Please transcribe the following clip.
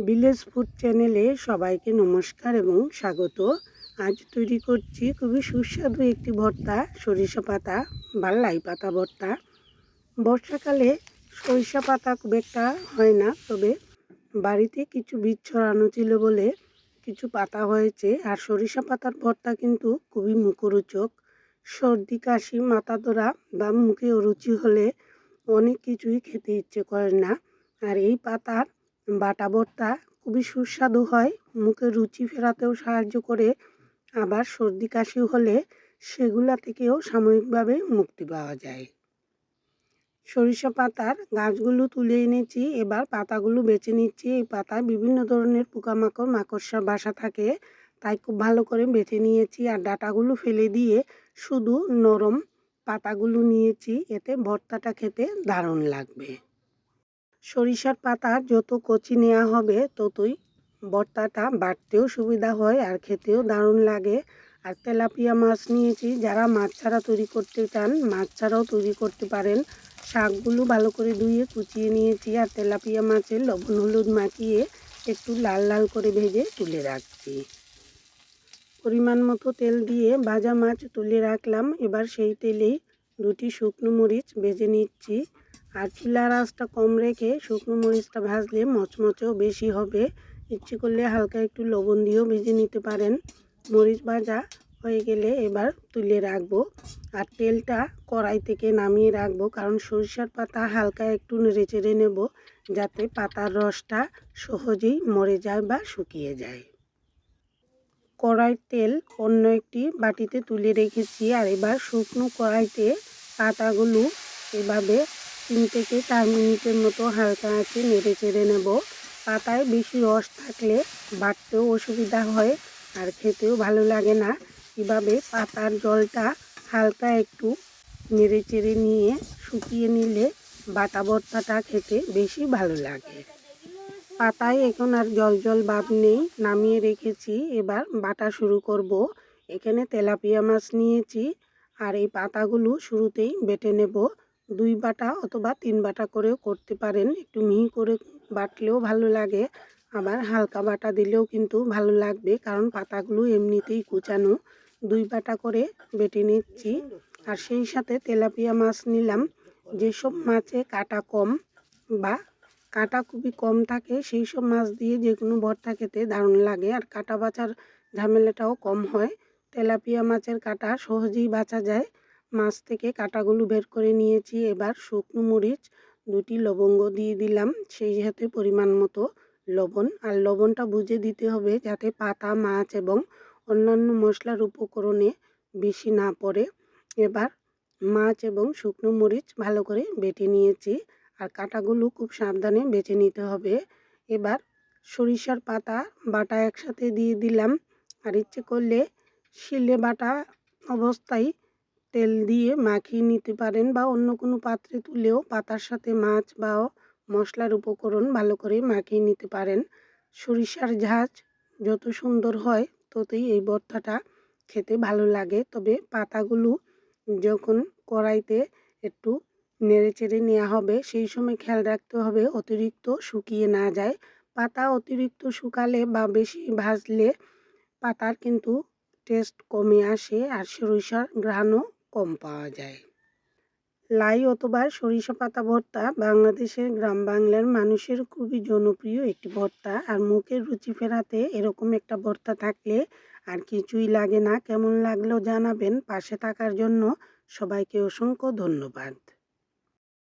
Village food চ্যানেলে সবাইকে নমস্কার এবং স্বাগত। আজ তৈরি করছি খুবই সুস্বাদু একটি ভর্তা, সরিষা পাতা বা লাই পাতা ভর্তা। বর্ষাকালে সরিষা পাতা খুব একটা হয় না, তবে বাড়িতে কিছু বীজ ছড়ানো ছিল বলে কিছু পাতা হয়েছে। আর সরিষা পাতার ভর্তা কিন্তু খুবই মুখরোচক। সর্দি, কাশি মাথা ধরা বা মুখে অরুচি হলে অনেক কিছুই খেতে ইচ্ছে করে না। আর এই পাতার বাটা ভর্তা খুবই সুস্বাদু হয়। মুখে রুচি ফেরাতেও সাহায্য করে। আবার সর্দি কাশি হলে সেগুলা থেকেও সাময়িকভাবে মুক্তি পাওয়া যায়। সরিষা পাতার গাছগুলো তুলে এনেছি। এবার পাতাগুলো বেছে নিচ্ছি। এই পাতায় বিভিন্ন ধরনের পোকামাকড় মাকড়সার বাসা থাকে। তাই খুব ভালো করে বেছে নিয়েছি আর ডাটাগুলো ফেলে দিয়ে শুধু নরম পাতাগুলো নিয়েছি। এতে ভর্তাটা খেতে দারুণ লাগবে। সরিষার পাতা যত কচি নেওয়া হবে, ততই ভর্তাটা বাটতেও সুবিধা হয় আর খেতেও দারুণ লাগে। আর তেলাপিয়া মাছ নিয়েছি, যারা মাছ ছাড়া তৈরি করতে চান, মাছ ছাড়াও তৈরি করতে পারেন। শাকগুলো ভালো করে ধুয়ে কুচিয়ে নিয়েছি আর তেলাপিয়া মাছের লবণ হলুদ মাখিয়ে একটু লাল লাল করে ভেজে তুলে রাখছি। পরিমাণ মতো তেল দিয়ে ভাজা মাছ তুলে রাখলাম। এবার সেই তেলেই দুটি শুকনো মরিচ ভেজে নিচ্ছি। আর চুলার আঁচটা কম রেখে শুকনো মরিচটা ভাজলে মচমচেও বেশি হবে। ইচ্ছে করলে হালকা একটু লবণ দিয়েও ভেজে নিতে পারেন। মরিচ ভাজা হয়ে গেলে এবার তুলে রাখব। আর তেলটা কড়াই থেকে নামিয়ে রাখব, কারণ সরিষার পাতা হালকা একটু নেড়ে চেড়ে নেব, যাতে পাতার রসটা সহজেই মরে যায় বা শুকিয়ে যায়। কড়াই তেল অন্য একটি বাটিতে তুলে রেখেছি, আর এবার শুকনো কড়াইতে পাতাগুলো এভাবে তিন থেকে চার মিনিটের মতো হালকা আছে নেড়ে চেড়ে নেব। পাতায় বেশি রস থাকলে বাটতেও অসুবিধা হয় আর খেতেও ভালো লাগে না। এভাবে পাতার জলটা হালকা একটু নেড়ে চেড়ে নিয়ে শুকিয়ে নিলে বাটা ভর্তাটা খেতে বেশি ভালো লাগে। পাতায় এখন আর জল জল ভাব নেই, নামিয়ে রেখেছি। এবার বাটা শুরু করব। এখানে তেলাপিয়া মাছ নিয়েছি আর এই পাতাগুলো শুরুতেই বেটে নেব। দুই বাটা অথবা তিন বাটা করেও করতে পারেন। একটু মিহি করে বাটলেও ভালো লাগে। আবার হালকা বাটা দিলেও কিন্তু ভালো লাগবে, কারণ পাতাগুলো এমনিতেই কুচানো। দুই বাটা করে বেটে নিচ্ছি। আর সেই সাথে তেলাপিয়া মাছ নিলাম। যেসব মাছে কাটা কম বা কাটা খুবই কম থাকে, সেই সব মাছ দিয়ে যে কোনো ভর্তা খেতে দারুণ লাগে। আর কাটা বাছার ঝামেলাটাও কম হয়। তেলাপিয়া মাছের কাটা সহজেই বাছা যায়। মাছ থেকে কাটাগুলো বের করে নিয়েছি। এবার শুকনো মরিচ, দুটি লবঙ্গ দিয়ে দিলাম, সেই সাথে পরিমাণ মতো লবণ। আর লবণটা বুঝে দিতে হবে যাতে পাতা, মাছ এবং অন্যান্য মশলার উপকরণে বেশি না পড়ে। এবার মাছ এবং শুকনো মরিচ ভালো করে বেটে নিয়েছি আর কাটাগুলো খুব সাবধানে বেছে নিতে হবে। এবার সরিষার পাতা, বাটা একসাথে দিয়ে দিলাম। আর ইচ্ছে করলে শিলে বাটা অবস্থায় তেল দিয়ে মাখিয়ে নিতে পারেন বা অন্য কোনো পাত্রে তুলেও পাতার সাথে মাছ বা মশলার উপকরণ ভালো করে মাখিয়ে নিতে পারেন। সরিষার ঝাঁজ যত সুন্দর হয় ততই এই ভর্তাটা খেতে ভালো লাগে। তবে পাতাগুলো যখন কড়াইতে একটু নেড়ে চেড়ে নেওয়া হবে সেই সময় খেয়াল রাখতে হবে অতিরিক্ত শুকিয়ে না যায়। পাতা অতিরিক্ত শুকালে বা বেশি ভাজলে পাতার কিন্তু টেস্ট কমে আসে আর সরিষার ঘ্রাণও কম পাওয়া যায়। লাই অথবা সরিষা পাতা ভর্তা বাংলাদেশের গ্রাম বাংলার মানুষের খুবই জনপ্রিয় একটি ভর্তা। আর মুখের রুচি ফেরাতে এরকম একটা ভর্তা থাকলে আর কিছুই লাগে না। কেমন লাগল জানাবেন। পাশে থাকার জন্য সবাইকে অসংখ্য ধন্যবাদ।